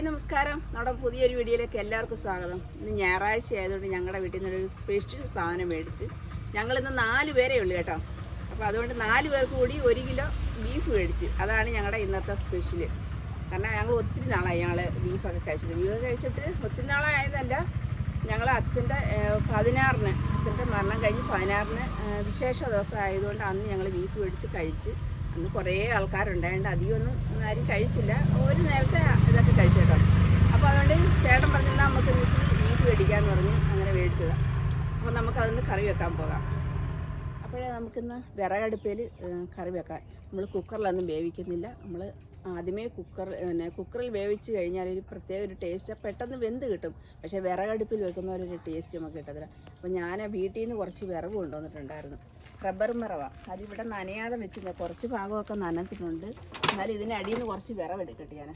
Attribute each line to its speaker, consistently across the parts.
Speaker 1: hi നമസ്കാരം നമ്മുടെ പുതിയൊരു വീഡിയോയിലേക്ക് എല്ലാവർക്കും സ്വാഗതം ഇന്ന് ഞായറാഴ്ച ആയതുകൊണ്ട് ഞങ്ങളുടെ വീട്ടിൽ നിന്നൊരു സ്പെഷ്യൽ സാധനം മേടിച്ച് ഞങ്ങളിന്ന് നാല് പേരേ ഉള്ളൂ കേട്ടോ അപ്പോൾ അതുകൊണ്ട് നാല് പേർക്ക് കൂടി ഒരു കിലോ ബീഫ് മേടിച്ച് അതാണ് ഞങ്ങളുടെ ഇന്നത്തെ സ്പെഷ്യൽ കാരണം ഞങ്ങൾ ഒത്തിരി നാളായി ഞങ്ങൾ ബീഫൊക്കെ കഴിച്ചത് ബീഫ് കഴിച്ചിട്ട് ഒത്തിരി നാളായതല്ല ഞങ്ങൾ അച്ഛൻ്റെ പതിനാറിന് അച്ഛൻ്റെ മരണം കഴിഞ്ഞ് പതിനാറിന് വിശേഷ ദിവസം ആയതുകൊണ്ട് അന്ന് ഞങ്ങൾ ബീഫ് മേടിച്ച് കഴിച്ച് അന്ന് കുറേ ആൾക്കാരുണ്ടായതുകൊണ്ട് അധികമൊന്നും ആരും കഴിച്ചില്ല ഒരു നേരത്തെ ഇതൊക്കെ കഴിച്ചേട്ടോ അപ്പോൾ അതുകൊണ്ട് ചേട്ടൻ പറഞ്ഞാൽ നമുക്ക് വെച്ച് മീറ്റ് മേടിക്കാമെന്ന് പറഞ്ഞ് അങ്ങനെ മേടിച്ചതാണ് അപ്പോൾ നമുക്ക് അതൊന്ന് കറി വെക്കാൻ പോകാം അപ്പോഴേ നമുക്കിന്ന് വിറകടുപ്പിൽ കറി വെക്കാം നമ്മൾ കുക്കറിലൊന്നും വേവിക്കുന്നില്ല നമ്മൾ ആദ്യമേ കുക്കർ പിന്നെ കുക്കറിൽ വേവിച്ച് കഴിഞ്ഞാൽ ഒരു പ്രത്യേക ഒരു ടേസ്റ്റ് പെട്ടെന്ന് വെന്ത് കിട്ടും പക്ഷേ വിറകടുപ്പിൽ വെക്കുന്നവരൊരു ടേസ്റ്റ് നമുക്ക് കിട്ടത്തില്ല അപ്പോൾ ഞാൻ വീട്ടിൽ നിന്ന് കുറച്ച് വിറവ് കൊണ്ടുവന്നിട്ടുണ്ടായിരുന്നു റബ്ബർ മറവാണ് അതിവിടെ നനയാതെ വെച്ചില്ല കുറച്ച് ഭാഗമൊക്കെ നനഞ്ഞിട്ടുണ്ട് എന്നാലും അടിയിൽ നിന്ന് കുറച്ച് വിറവെടുക്കട്ടെ ഞാൻ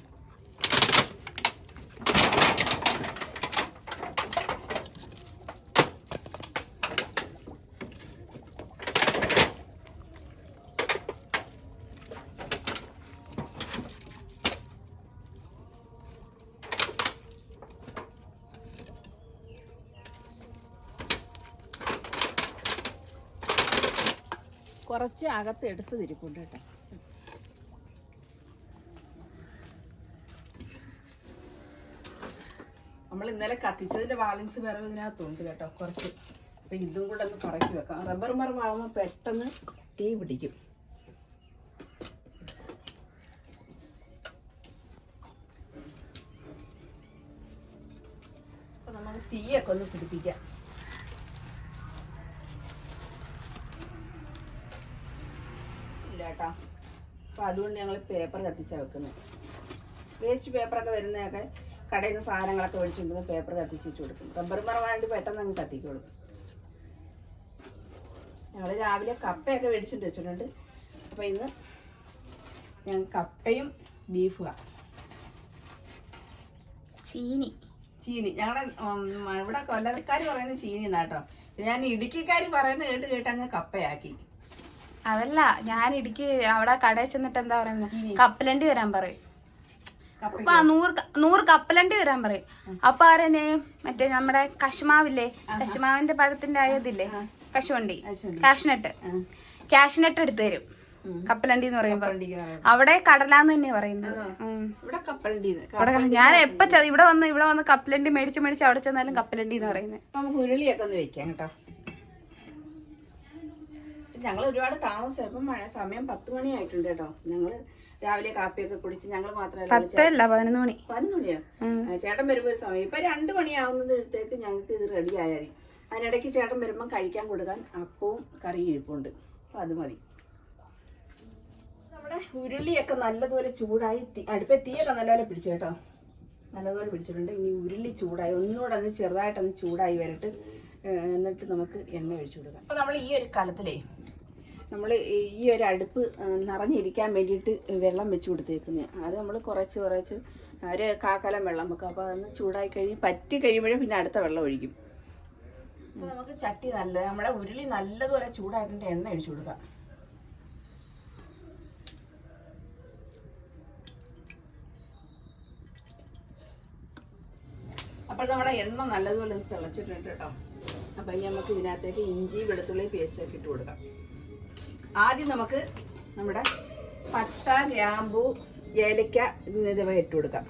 Speaker 1: കുറച്ച് അകത്ത് എടുത്ത് തിരിപ്പുണ്ട് കേട്ടോ നമ്മൾ ഇന്നലെ കത്തിച്ചതിൻ്റെ ബാലൻസ് വേറെ ഇതിനകത്തുണ്ട് കേട്ടോ കുറച്ച് അപ്പൊ ഇതും കൂടെ ഒന്ന് പറക്കി വെക്കാം റബ്ബർ മരമാകുമ്പോൾ പെട്ടെന്ന് തീ പിടിക്കും നമുക്ക് തീയൊക്കെ ഒന്ന് പിടിപ്പിക്കാം അതുകൊണ്ട് ഞങ്ങൾ പേപ്പർ കത്തിച്ചാണ് വെക്കുന്നത് വേസ്റ്റ് പേപ്പറൊക്കെ വരുന്നതൊക്കെ കടയിൽ നിന്ന് സാധനങ്ങളൊക്കെ മേടിച്ചുകൊണ്ടിരുന്ന പേപ്പർ കത്തിച്ച് വെച്ച് കൊടുക്കും റബ്ബർ മറവാണ്ട് പെട്ടെന്ന് അങ്ങ് കത്തിക്കോളും ഞങ്ങൾ രാവിലെ കപ്പയൊക്കെ മേടിച്ചിട്ട് വെച്ചിട്ടുണ്ട് അപ്പോൾ ഇന്ന് ഞാൻ കപ്പയും ബീഫുമാണ് ചീനി ചീനി ഞങ്ങളുടെ ഇവിടെ കൊല്ലക്കാർ പറയുന്നത് ചീനി എന്നാട്ടോ ഞാൻ ഇടുക്കിക്കാർ പറയുന്നത് കേട്ട് കേട്ട് അങ്ങ് കപ്പയാക്കി
Speaker 2: അതല്ല ഞാൻ ഇടുക്കി അവിടെ കടയിൽ ചെന്നിട്ട് എന്താ പറയുന്നത് കപ്പലണ്ടി തരാൻ പറയും അപ്പൊ നൂറ് നൂറ് കപ്പലണ്ടി തരാൻ പറയും അപ്പൊ ആരെന്നെ മറ്റേ നമ്മുടെ കശുമാവില്ലേ കശുമാവിന്റെ പഴത്തിന്റെ ആയതില്ലേ കശുവണ്ടി കാഷ്നട്ട് കാഷ്നട്ട് എടുത്തു തരും കപ്പലണ്ടി എന്ന് പറയുമ്പോ അവിടെ കടലാന്ന് തന്നെ പറയുന്നത് ഞാൻ എപ്പ ഇവിടെ വന്ന് ഇവിടെ വന്ന് കപ്പലണ്ടി മേടിച്ച് മേടിച്ച് അവിടെ ചെന്നാലും കപ്പലണ്ടി എന്ന് പറയുന്നത്
Speaker 1: നമുക്ക് ഉരുളിയൊക്കെ ഒന്ന് വെക്കാം കേട്ടോ ഞങ്ങൾ ഒരുപാട് താമസിച്ചപ്പം മഴ സമയം പത്ത് മണി ആയിട്ടുണ്ട് കേട്ടോ ഞങ്ങൾ രാവിലെ കാപ്പിയൊക്കെ കുടിച്ച് ഞങ്ങൾ
Speaker 2: മാത്രമല്ല പതിനൊന്ന് മണി
Speaker 1: പതിനൊന്ന് മണിയോ ചേട്ടൻ വരുമ്പോൾ ഒരു സമയം ഇപ്പൊ രണ്ട് മണിയാവുന്നതിനടുത്തേക്ക് ഞങ്ങൾക്ക് ഇത് റെഡി ആയാൽ അതിനിടയ്ക്ക് ചേട്ടൻ വരുമ്പോൾ കഴിക്കാൻ കൊടുക്കാൻ അപ്പവും കറി ഇരിപ്പുണ്ട് അപ്പം അത് മതി നമ്മുടെ ഉരുളിയൊക്കെ നല്ലതുപോലെ ചൂടായി അടുപ്പേ തീയൊക്കെ നല്ലപോലെ പിടിച്ചു കേട്ടോ നല്ലതുപോലെ പിടിച്ചിട്ടുണ്ട് ഇനി ഉരുളി ചൂടായി ഒന്നുകൂടെ അത് ചെറുതായിട്ടൊന്ന് ചൂടായി വരട്ട് എന്നിട്ട് നമുക്ക് എണ്ണ ഒഴിച്ചു കൊടുക്കാം അപ്പോൾ നമ്മൾ ഈ ഒരു കാലത്തിലേ നമ്മൾ ഈ ഒരു അടുപ്പ് നിറഞ്ഞിരിക്കാൻ വേണ്ടിയിട്ട് വെള്ളം വെച്ച് കൊടുത്തേക്കുന്നത് അത് നമ്മൾ കുറച്ച് കുറച്ച് ഒരു കാക്കലം വെള്ളം വെക്കും അപ്പോൾ അതൊന്ന് ചൂടായി കഴിഞ്ഞ് പറ്റി കഴിയുമ്പോഴേ പിന്നെ അടുത്ത വെള്ളം ഒഴിക്കും അപ്പോൾ നമുക്ക് ചട്ടി നല്ല നമ്മുടെ ഉരുളി നല്ലതുപോലെ ചൂടായിട്ടുണ്ട് എണ്ണ ഒഴിച്ചു കൊടുക്കാം അപ്പോൾ നമ്മുടെ എണ്ണ നല്ലതുപോലെ തിളച്ചിട്ടുണ്ട് കേട്ടോ അപ്പം ഇനി നമുക്ക് ഇതിനകത്തേക്ക് ഇഞ്ചി വെളുത്തുള്ളി പേസ്റ്റ് ഇട്ട് കൊടുക്കാം ആദ്യം നമുക്ക് നമ്മുടെ പട്ട ഗ്രാമ്പു ഏലക്ക എന്നിവ ഇട്ട് കൊടുക്കാം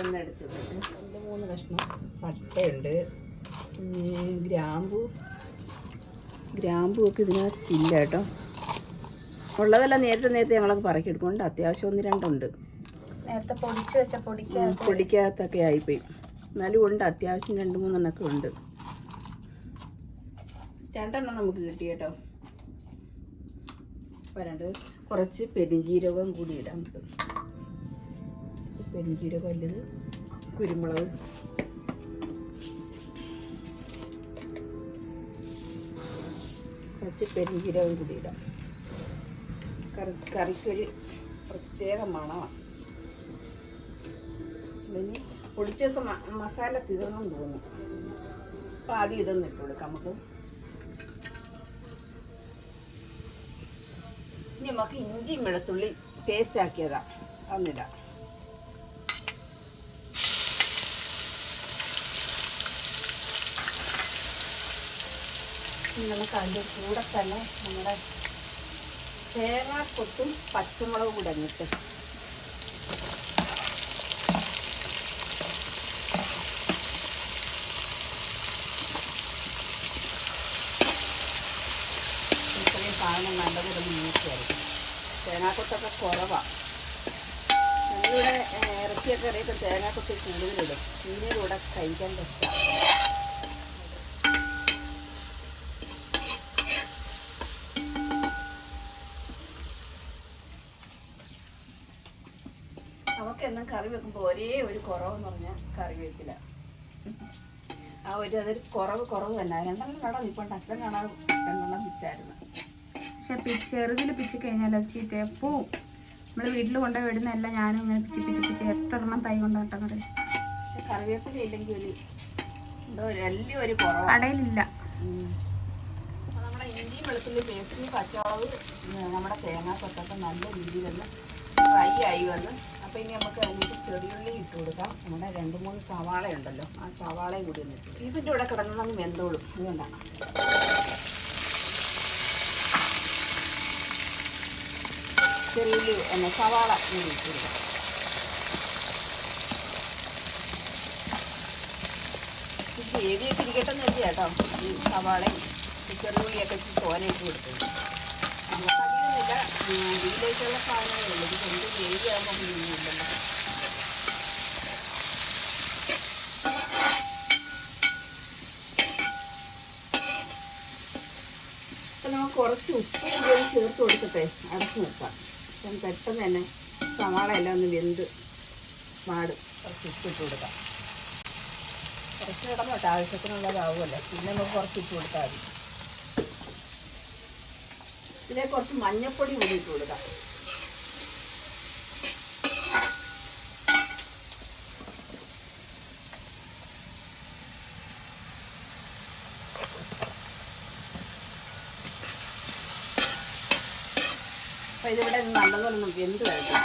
Speaker 1: എന്നെടുത്ത് രണ്ട് മൂന്ന് കഷ്ണം പട്ടയുണ്ട് ഗ്രാമ്പു ഗ്രാമ്പു ഒക്കെ ഇതിനകത്തില്ല കേട്ടോ ഉള്ളതെല്ലാം നേരത്തെ നേരത്തെ ഞങ്ങളൊക്കെ പറക്കിയെടുക്കുന്നുണ്ട് അത്യാവശ്യം ഒന്ന് രണ്ടുണ്ട്
Speaker 2: നേരത്തെ പൊടിച്ച് വെച്ച പൊടിക്കാത്ത
Speaker 1: പൊടിക്കാത്തൊക്കെ ആയിപ്പോയി എന്നാലും ഉണ്ട് അത്യാവശ്യം രണ്ട് മൂന്നെണ്ണൊക്കെ ഉണ്ട് രണ്ടെണ്ണം നമുക്ക് കിട്ടി കേട്ടോ വരണ്ട് കുറച്ച് പെരുംജീരകം കൂടി ഇടാം നമുക്ക് അല്ലത് കുരുമുളക് കുറച്ച് പെരുംജീരകം കൂടി ഇടാം കറി കറിക്കൊരു പ്രത്യേക മണമാണ് ഇനി പൊടിച്ച മസാല തീർന്നു തോന്നുന്നു അപ്പം ആദ്യം ഇതൊന്നും ഇട്ട് കൊടുക്കാം നമുക്ക് ഇനി നമുക്ക് ഇഞ്ചി വെളുത്തുള്ളി പേസ്റ്റ് ആക്കിയതാണ് ഒന്നിടാം നമുക്ക് അതിൻ്റെ കൂടെ തന്നെ നമ്മുടെ തേങ്ങാക്കൊട്ടും പച്ചമുളക് കൂടെ അങ്ങോട്ട് നല്ല കൂടെ നീക്കി വരയ്ക്കും തേങ്ങാക്കൊട്ടൊക്കെ കുറവാണ് ഞങ്ങളിവിടെ ഇറച്ചിയൊക്കെ അറിയത്തെ തേങ്ങാക്കൊത്തി കൂടുതലിടും മീനിലൂടെ കഴിക്കാൻ രസമാണ് എന്നും കറി വെക്കുമ്പോൾ ഒരേ ഒരു കുറവെന്ന് പറഞ്ഞാൽ കറി വെക്കില്ല ആ ഒരു അതൊരു കുറവ് കുറവ് തന്നെ രണ്ടെണ്ണം കാണാം ഇപ്പോൾ അച്ഛൻ കാണാൻ രണ്ടെണ്ണം വിച്ചായിരുന്നു
Speaker 2: പക്ഷെ ചെറുതിൽ പിച്ചു കഴിഞ്ഞാൽ അത് ചീത്തയെ പോവും നമ്മൾ വീട്ടിൽ കൊണ്ടുപോയി വിടുന്നതല്ല ഞാനും ഇങ്ങനെ പിച്ചി പിച്ചു പിച്ച് എത്ര എണ്ണം തൈ കൊണ്ടാട്ടാ കറി പക്ഷെ
Speaker 1: കറിവേപ്പില ഇല്ലെങ്കിൽ ഒരു കടയിലില്ല നമ്മുടെ നല്ല ഫ്രൈ ആയി വന്ന് അപ്പോൾ ഇനി നമുക്ക് കൊടുക്കാം നമ്മുടെ രണ്ട് മൂന്ന് സവാള ഉണ്ടല്ലോ ആ സവാളയും കൂടി ഒന്ന് കൂടെ കിടന്നു നമുക്ക് വെന്തോളും ചെറിയ എന്നെ സവാള ഇട്ടിരിക്കാം ഗ്രേവിയൊക്കെ ഇരിക്കട്ടെ എന്ന് വെച്ചാൽ ഈ സവാളയും ചെറുള്ളിയൊക്കെ തോനയിട്ട് കൊടുക്കുന്നത് നമുക്കധികമില്ല ഇതിലേക്കുള്ള ഇത് എന്ത് ഗ്രേവി ആകുമ്പോൾ മീനില്ലല്ലോ അപ്പം നമുക്ക് കുറച്ച് ഉപ്പ് ചേർത്ത് കൊടുക്കട്ടെ അടച്ചു നിർത്താം ഞാൻ പെട്ടെന്ന് തന്നെ സവാള എല്ലാം ഒന്ന് വെന്ത് മാടും കുറച്ച് ഉപ്പിട്ട് കൊടുക്കാം കുറച്ച് കിടന്നു കേട്ടോ ആവശ്യത്തിനുള്ളതാവുമല്ലോ പിന്നെ നമുക്ക് കുറച്ച് ഇട്ട് കൊടുത്താൽ മതി പിന്നെ കുറച്ച് മഞ്ഞൾപ്പൊടി കൂടി ഇട്ട് കൊടുക്കാം ഇവിടെ നല്ലതുപോലെ നമുക്ക് എന്ത് കഴിക്കാം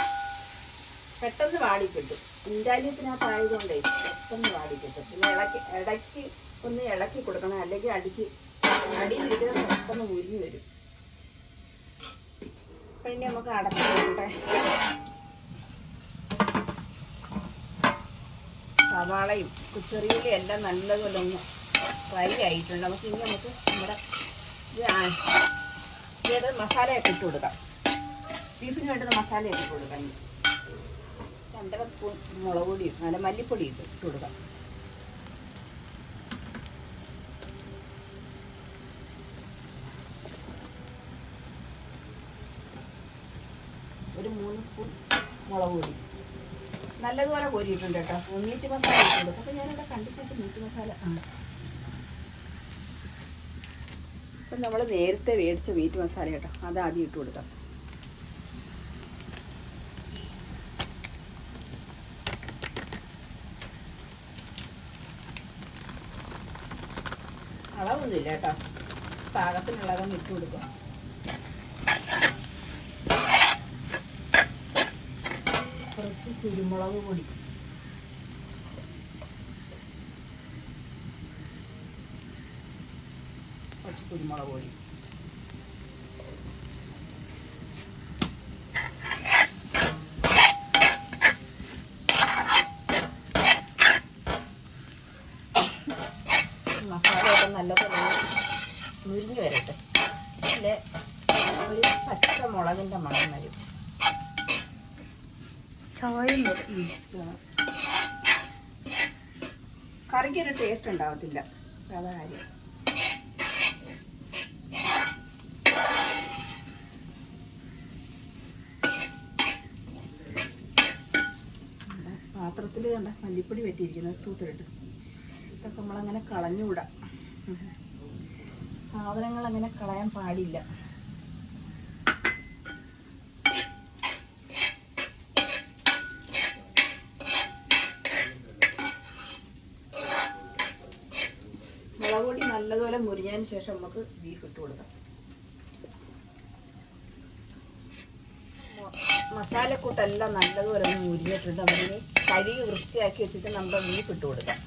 Speaker 1: പെട്ടെന്ന് വാടിക്കിട്ടും ഇൻഡാലിയത്തിനകത്തായതുകൊണ്ടേ പെട്ടെന്ന് വാടിക്കിട്ടും പിന്നെ ഇളക്കി ഇടയ്ക്ക് ഒന്ന് ഇളക്കി കൊടുക്കണം അല്ലെങ്കിൽ അടിക്ക് അടിയിലിരിക്കുന്നത് പെട്ടെന്ന് ഉരുങ്ങി വരും അപ്പം ഇനി നമുക്ക് അടച്ചു സവാളയും കുച്ചെറിയിലും എല്ലാം നല്ലതുപോലെ ഒന്ന് ഫ്രൈ ആയിട്ടുണ്ട് നമുക്ക് ഇനി നമുക്ക് നമ്മുടെ ഇത് മസാലയൊക്കെ ഇട്ട് കൊടുക്കാം ബീഫിന് വേണ്ടത് മസാല ഇട്ട് കൊടുക്കാം രണ്ടര സ്പൂൺ മുളക് പൊടി നല്ല മല്ലിപ്പൊടി ഇട്ട് ഇട്ട് കൊടുക്കാം ഒരു മൂന്ന് സ്പൂൺ മുളക് പൊടി നല്ലതുപോലെ കോരിയിട്ടുണ്ട് കേട്ടോ മീറ്റ് മസാല ഇട്ടുണ്ട് അപ്പം ഞാനിവിടെ കണ്ടിച്ചു മീറ്റ് മസാല ആ അപ്പം നമ്മൾ നേരത്തെ മേടിച്ച മീറ്റ് മസാല കേട്ടോ അത് ആദ്യം ഇട്ട് കൊടുക്കാം അളവൊന്നുമില്ല കേട്ടോ പാകത്തിനുള്ളതൊന്ന് ഇട്ട് കൊടുക്കും കുറച്ച് കുരുമുളക് പൊടി കുറച്ച് കുരുമുളക് പൊടി അതിൻ്റെ മണം വരും
Speaker 2: ചായം വരും
Speaker 1: കറിക്കൊരു ടേസ്റ്റ് ഉണ്ടാവത്തില്ല അതാ കാര്യം പാത്രത്തിൽ കണ്ട മല്ലിപ്പൊടി പറ്റിയിരിക്കുന്നത് തൂത്തിലിട്ട് ഇതൊക്കെ നമ്മളങ്ങനെ കളഞ്ഞുകൂടാ സാധനങ്ങൾ അങ്ങനെ കളയാൻ പാടില്ല മുറിഞ്ഞതിന് ശേഷം നമുക്ക് ബീഫ് ഇട്ട് കൊടുക്കാം മസാലക്കൂട്ടെല്ലാം നല്ലതുപോലെ ഒന്ന് മുരിഞ്ഞിട്ടുണ്ട് അതിന് കരി വൃത്തിയാക്കി വെച്ചിട്ട് നമ്മുടെ ബീഫ് ഇട്ട് കൊടുക്കാം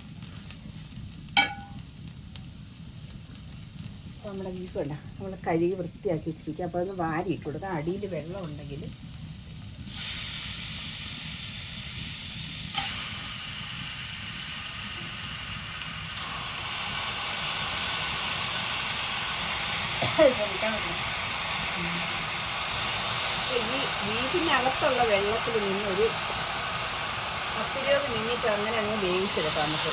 Speaker 1: നമ്മുടെ ബീഫ് വേണ്ട നമ്മൾ കഴുകി വൃത്തിയാക്കി വെച്ചിരിക്കുക അപ്പോൾ അതൊന്ന് വാരി ഇട്ട് കൊടുക്കാം അടിയിൽ വെള്ളം ഉണ്ടെങ്കിൽ അകത്തുള്ള വെള്ളത്തിൽ നിന്നൊരു പത്തിരുപത് മിനിറ്റ് അങ്ങനെ അങ്ങ് വേവിച്ചെടുക്കാം നമുക്ക്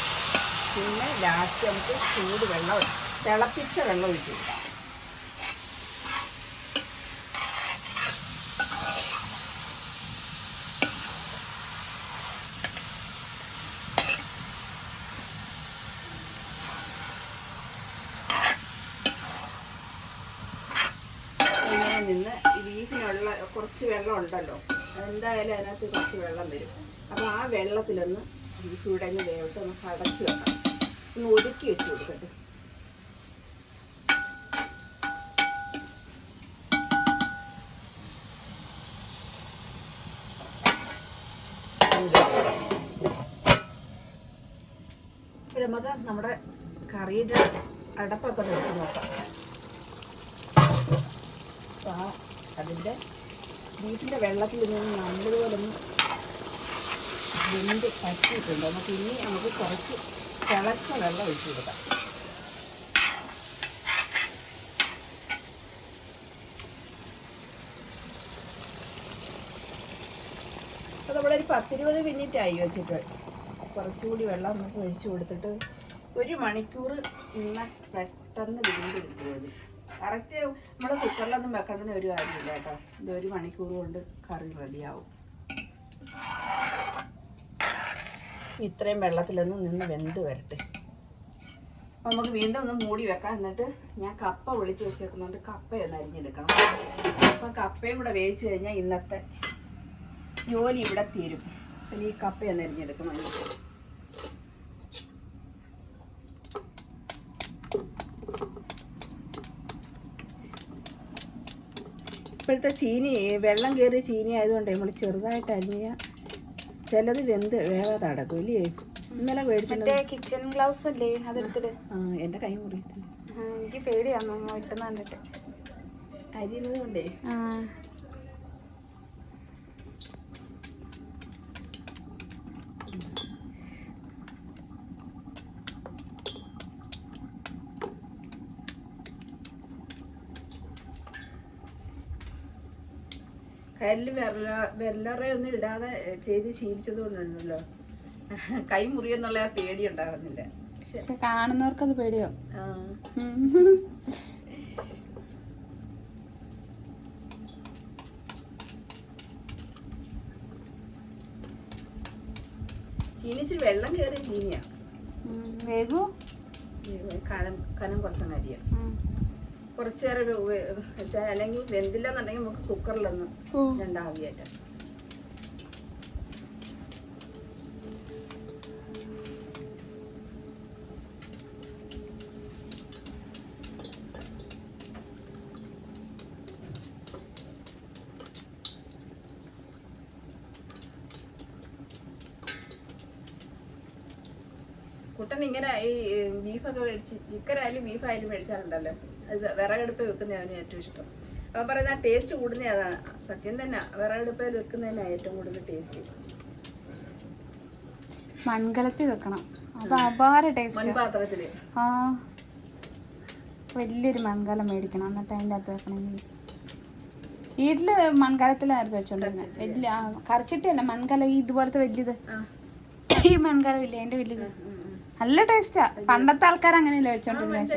Speaker 1: പിന്നെ ലാസ്റ്റ് നമുക്ക് ചൂട് വെള്ളം തിളപ്പിച്ച വെള്ളം ഒഴിച്ചു കൊടുക്കാം ഉണ്ടല്ലോ എന്തായാലും അതിനകത്ത് കുറച്ച് വെള്ളം വരും അപ്പോൾ ആ വെള്ളത്തിലൊന്ന് ബീഫ് ഇവിടെ വേവിട്ട് ഒന്ന് അടച്ച് വെക്കാം ഒന്ന് ഒതുക്കി വെച്ച് കൊടുക്കട്ടെ നമ്മുടെ കറിയുടെ അടപ്പൊക്കെ നോക്കാം അതിൻ്റെ ബീറ്റിൻ്റെ വെള്ളത്തിൽ നിന്ന് നല്ലതുപോലെ ഒന്ന് വെന്ത് പറ്റിയിട്ടുണ്ട് നമുക്ക് ഇനി നമുക്ക് കുറച്ച് തിളച്ച വെള്ളം ഒഴിച്ചു കൊടുക്കാം അപ്പോൾ നമ്മളൊരു പത്തിരുപത് മിനിറ്റ് ആയി വെച്ചിട്ട് കുറച്ചുകൂടി വെള്ളം നമുക്ക് ഒഴിച്ചു കൊടുത്തിട്ട് ഒരു മണിക്കൂർ ഇന്ന് പെട്ടെന്ന് വീണ്ടും കിട്ടുമത് കറക്റ്റ് നമ്മുടെ കുക്കറിലൊന്നും വെക്കേണ്ടെന്ന് ഒരു കാര്യമില്ല കേട്ടോ ഇത് ഒരു മണിക്കൂർ കൊണ്ട് കറി റെഡിയാവും ഇത്രയും വെള്ളത്തിലൊന്ന് നിന്ന് വെന്ത് വരട്ടെ അപ്പം നമുക്ക് വീണ്ടും ഒന്ന് മൂടി വെക്കാം എന്നിട്ട് ഞാൻ കപ്പ വിളിച്ച് വെച്ചേക്കുന്നതുകൊണ്ട് കപ്പയൊന്ന് അരിഞ്ഞെടുക്കണം അപ്പം കപ്പയും കൂടെ വേവിച്ച് കഴിഞ്ഞാൽ ഇന്നത്തെ ജോലി ഇവിടെ തീരും അപ്പം ഈ കപ്പയൊന്ന് അരിഞ്ഞെടുക്കണം ഇപ്പോഴത്തെ ചീനി വെള്ളം കയറിയ ചീനി ആയതുകൊണ്ട് നമ്മൾ ചെറുതായിട്ട് അരിഞ്ഞ ചിലത് വെന്ത് വേവാതെ അടക്കും ഇല്ലേ
Speaker 2: ഇന്നലെ മേടിച്ചിട്ടുണ്ട് ഗ്ലൗസ് അല്ലേ ആ
Speaker 1: കൈ മുറിയത്തില്ല
Speaker 2: എനിക്ക് പേടിയാന്ന് കണ്ടിട്ട്
Speaker 1: അരിയുന്നത് കൊണ്ടേ കയ്യിൽ വിരല വിരലറ ഒന്നും ഇടാതെ ചെയ്ത് ശീലിച്ചത് കൊണ്ടുണ്ടല്ലോ കൈ മുറിയെന്നുള്ള പേടി ഉണ്ടാകുന്നില്ല
Speaker 2: പക്ഷെ കാണുന്നവർക്ക് അത് പേടിയോ
Speaker 1: ചീനിച്ചിൽ വെള്ളം കയറി ചീനിയാ വേഗു കനം കനം കുറച്ചങ്ങ് അരിയാ കുറച്ച് നേരം അല്ലെങ്കിൽ വെന്തില്ല എന്നുണ്ടെങ്കിൽ നമുക്ക് കുക്കറിലൊന്ന് രണ്ടാവിയായിട്ട് കുട്ടൻ ഇങ്ങനെ ഈ ബീഫൊക്കെ മേടിച്ച് ചിക്കനായാലും ബീഫായാലും ബീഫ് മേടിച്ചാലുണ്ടല്ലോ വെക്കുന്ന അവന് ഏറ്റവും ഇഷ്ടം അവൻ പറയുന്ന ടേസ്റ്റ് കൂടുന്ന അതാണ് സത്യം തന്നെ വിറകടുപ്പിൽ വെക്കുന്നതിനാണ് ഏറ്റവും കൂടുതൽ ടേസ്റ്റ്
Speaker 2: മൺകലത്തിൽ വെക്കണം അത് അപാര
Speaker 1: ടേസ്റ്റ് പാത്രത്തില് ആ
Speaker 2: വലിയൊരു മൺകലം മേടിക്കണം എന്നിട്ട് അതിൻ്റെ അകത്ത് വെക്കണമെങ്കിൽ വീട്ടില് മൺകലത്തിലായിരുന്നു വെച്ചോണ്ടിരുന്നത് വലിയ കറിച്ചിട്ടല്ല മൺകല ഈ ഇതുപോലത്തെ വലിയത് ഈ മൺകലം ഇല്ല അതിന്റെ വലിയ നല്ല ടേസ്റ്റാ പണ്ടത്തെ ആൾക്കാർ അങ്ങനെയല്ലേ വെച്ചോണ്ടിരുന്നത്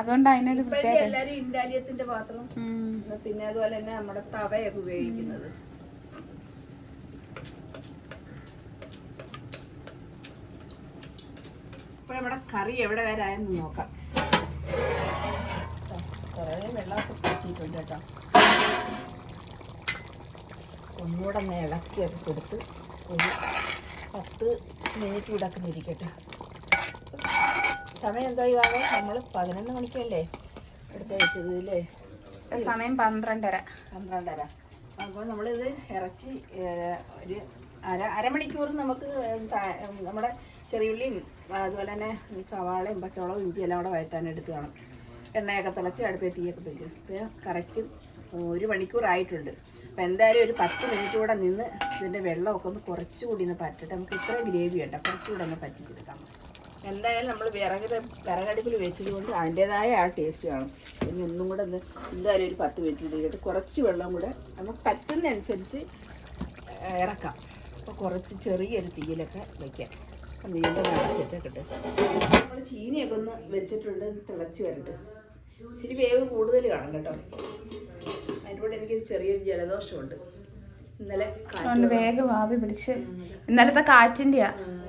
Speaker 2: അതുകൊണ്ട് അതിനൊരു
Speaker 1: പ്രത്യേകത എല്ലാരും ഇൻഡാലിയത്തിന്റെ പാത്രം പിന്നെ അതുപോലെ തന്നെ നമ്മുടെ തവയൊക്കെ ഉപയോഗിക്കുന്നത് ഇപ്പൊ നമ്മുടെ കറി എവിടെ വരെ ആയെന്ന് നോക്കാം കുറേ വെള്ളമൊക്കെ കൂട്ടിയിട്ടുണ്ട് കേട്ടോ ഒന്നുകൂടെ ഒന്ന് അത് കൊടുത്ത് ഒരു പത്ത് മിനിറ്റ് ഇടക്കുന്നിരിക്കട്ടെ സമയം എന്തോ ഇവാണ് നമ്മൾ പതിനൊന്ന് മണിക്കല്ലേ എടുത്ത് വെച്ചത്
Speaker 2: അല്ലേ സമയം പന്ത്രണ്ടര പന്ത്രണ്ടര
Speaker 1: അപ്പോൾ നമ്മളിത് ഇറച്ചി ഒരു അര അരമണിക്കൂർ നമുക്ക് നമ്മുടെ ചെറിയുള്ളിയും അതുപോലെ തന്നെ സവാളയും പച്ചവളവും ഇഞ്ചി എല്ലാം കൂടെ വഴറ്റാൻ എടുത്ത് കാണും എണ്ണയൊക്കെ തിളച്ച് അടുപ്പേ തീയൊക്കെ പിടിച്ച് ഇപ്പം കറക്റ്റ് ഒരു മണിക്കൂറായിട്ടുണ്ട് അപ്പം എന്തായാലും ഒരു പത്ത് മിനിറ്റ് കൂടെ നിന്ന് ഇതിൻ്റെ വെള്ളമൊക്കെ ഒന്ന് കുറച്ചുകൂടി ഒന്ന് പറ്റിട്ട് നമുക്ക് ഇത്രയും ഗ്രേവി ഉണ്ട് കുറച്ചുകൂടെ ഒന്ന് പറ്റിച്ചെടുക്കാം എന്തായാലും നമ്മൾ വിറക് വിറകടുപ്പിൽ വെച്ചത് കൊണ്ട് അതിൻ്റേതായ ആ ടേസ്റ്റ് കാണും ഇനി ഒന്നും കൂടെ ഒന്ന് എന്തായാലും ഒരു പത്ത് മിനിറ്റ് ഇട്ടിട്ട് കുറച്ച് വെള്ളം കൂടെ നമുക്ക് പറ്റുന്നതനുസരിച്ച് ഇറക്കാം അപ്പോൾ കുറച്ച് ചെറിയൊരു തീയിലൊക്കെ വയ്ക്കാം നീണ്ട നമ്മൾ ചീനിയൊക്കെ ഒന്ന് വെച്ചിട്ടുണ്ട് തിളച്ച് വരട്ട് ഇച്ചിരി വേവ് കൂടുതൽ കാണും കേട്ടോ അതിൻ്റെ കൂടെ എനിക്കൊരു ചെറിയൊരു ജലദോഷമുണ്ട്
Speaker 2: വേഗം ഇന്നലത്തെ കാറ്റിന്റെ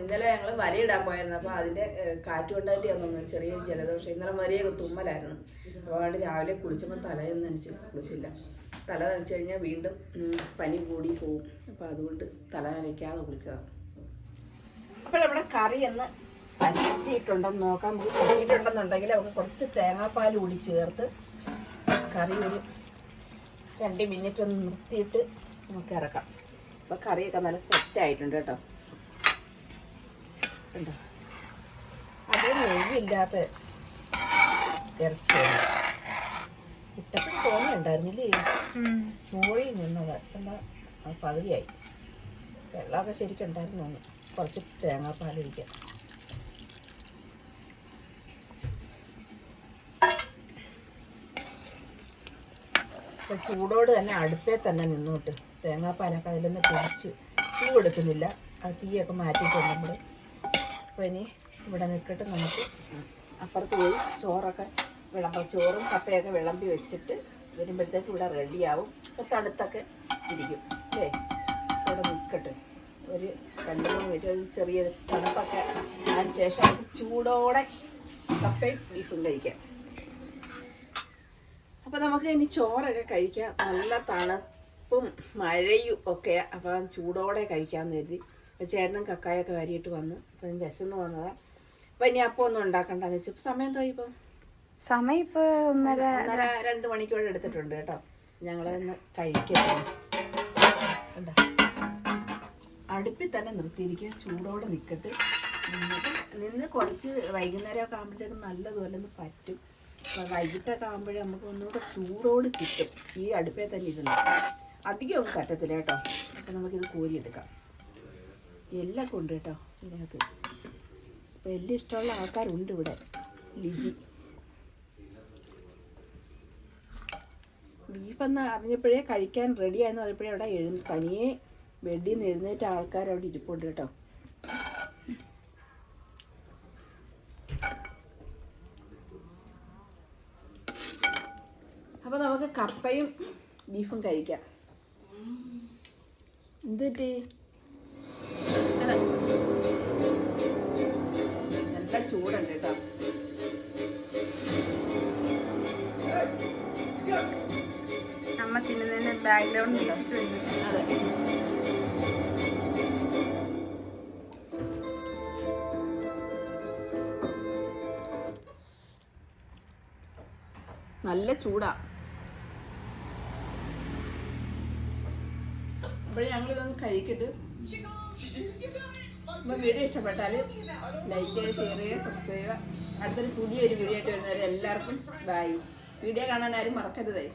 Speaker 1: ഇന്നലെ ഞങ്ങള് വലയിടാൻ പോയായിരുന്നു അപ്പൊ അതിൻ്റെ കാറ്റ് കൊണ്ടായിട്ട് ചെറിയ ജലദോഷം ഇന്നലെ വലിയ തുമ്മലായിരുന്നു അതുകൊണ്ട് രാവിലെ കുളിച്ചപ്പോ തലയൊന്നും നനച്ചു കുളിച്ചില്ല തല നനച്ചു കഴിഞ്ഞാൽ വീണ്ടും പനി കൂടി പോവും അപ്പോൾ അതുകൊണ്ട് തല നനയ്ക്കാതെ കുളിച്ചതാണ് അപ്പോൾ നമ്മുടെ കറി എന്ന് പറ്റിയിട്ടുണ്ടെന്ന് നോക്കാം നമുക്ക് പറ്റിയിട്ടുണ്ടെന്നുണ്ടെങ്കിൽ നമുക്ക് കുറച്ച് തേങ്ങാപ്പാൽ കൂടി ചേർത്ത് കറി ഒരു രണ്ട് മിനിറ്റ് ഒന്ന് നിർത്തിയിട്ട് നമുക്ക് ഇറക്കാം അപ്പോൾ കറിയൊക്കെ നല്ല സെറ്റ് ആയിട്ടുണ്ട് കേട്ടോ ഉണ്ടോ അത് നെയ്യില്ലാത്ത ഇറച്ചി ഇട്ടപ്പോൾ തോന്നുന്നുണ്ടായിരുന്നില്ലേ മോഴി നിന്നത് എന്താ പകുതിയായി വെള്ളമൊക്കെ ശരിക്കും ഉണ്ടായിരുന്നു കുറച്ച് തേങ്ങാപ്പാലിരിക്കാം അപ്പം ചൂടോട് തന്നെ അടുപ്പേ തന്നെ നിന്നോട്ട് തേങ്ങാപ്പാലൊക്കെ അതിൽ നിന്ന് പിടിച്ച് തീ കൊടുക്കുന്നില്ല അത് തീയൊക്കെ മാറ്റിയിട്ടുണ്ട് നമ്മൾ അപ്പോൾ ഇനി ഇവിടെ നിൽക്കട്ട് നമുക്ക് അപ്പുറത്ത് പോയി ചോറൊക്കെ വിളമ്പ ചോറും കപ്പയൊക്കെ വിളമ്പി വെച്ചിട്ട് വരുമ്പോഴത്തേക്ക് ഇവിടെ റെഡിയാവും ഇപ്പോൾ തണുത്തൊക്കെ ഇരിക്കും അല്ലേ ഇവിടെ നിൽക്കട്ടെ ഒരു രണ്ട് മൂന്ന് മിനിറ്റ് ഒരു ചെറിയൊരു തണുപ്പൊക്കെ അതിന് ശേഷം ചൂടോടെ കപ്പയും ബീഫും കഴിക്കാം അപ്പം നമുക്ക് ഇനി ചോറൊക്കെ കഴിക്കാം നല്ല തണുപ്പും മഴയും ഒക്കെ അപ്പം ചൂടോടെ കഴിക്കാമെന്ന് കരുതി അപ്പം ചേട്ടനും കക്കായൊക്കെ വരിയിട്ട് വന്ന് അപ്പം വിശന്ന് വന്നതാണ് അപ്പം ഇനി അപ്പം ഒന്നും ഉണ്ടാക്കണ്ടെന്ന് വെച്ചാൽ ഇപ്പം സമയം തോന്നി ഇപ്പം
Speaker 2: സമയം ഇപ്പോൾ ഒന്നര
Speaker 1: ഒന്നര രണ്ട് മണിക്കൂർ എടുത്തിട്ടുണ്ട് കേട്ടോ ഞങ്ങൾ ഇന്ന് കഴിക്കാം അടുപ്പിൽ തന്നെ നിർത്തിയിരിക്കുക ചൂടോടെ നിൽക്കട്ട് നിന്ന് കുറച്ച് വൈകുന്നേരമൊക്കെ ആകുമ്പോഴത്തേക്കും നല്ലതുപോലെ ഒന്ന് പറ്റും അപ്പം വൈകിട്ടൊക്കെ ആകുമ്പോഴേ നമുക്ക് ഒന്നുകൂടെ ചൂടോട് കിട്ടും ഈ അടുപ്പേ തന്നെ ഇരുന്ന് അധികം ഒന്നും പറ്റത്തില്ല കേട്ടോ അപ്പം നമുക്കിത് കോരിയെടുക്കാം എല്ലാം കൊണ്ട് കേട്ടോ ഇതിനകത്ത് അപ്പോൾ എല്ലാം ഇഷ്ടമുള്ള ആൾക്കാരുണ്ട് ഇവിടെ ലിജി ബീഫെന്ന് അറിഞ്ഞപ്പോഴേ കഴിക്കാൻ റെഡിയായെന്ന് പറഞ്ഞപ്പോഴേ അവിടെ എഴുന്ന തനിയെ ബെഡിൽ നിന്ന് എഴുന്നേറ്റ ആൾക്കാരവിടെ അവിടെ ഇരിപ്പുണ്ട് കേട്ടോ ബീഫും കഴിക്കാം
Speaker 2: എന്ത് നല്ല
Speaker 1: ചൂടുണ്ട് കേട്ടോ
Speaker 2: അമ്മ തിന്നുന്നതിന് ബാക്ക്ഗ്രൗണ്ട് മ്യൂസിക് അതെ നല്ല ചൂടാണ്
Speaker 1: അപ്പോഴേ ഇതൊന്ന് കഴിക്കട്ട് വീഡിയോ ഇഷ്ടപ്പെട്ടാൽ ലൈക്ക് ചെയ്യുക ഷെയർ ചെയ്യുക സബ്സ്ക്രൈബ് ചെയ്യുക അടുത്തൊരു പുതിയൊരു വീഡിയോ ആയിട്ട് വരുന്നവരെ എല്ലാവർക്കും ബൈ വീഡിയോ കാണാൻ ആരും മറക്കരുതായി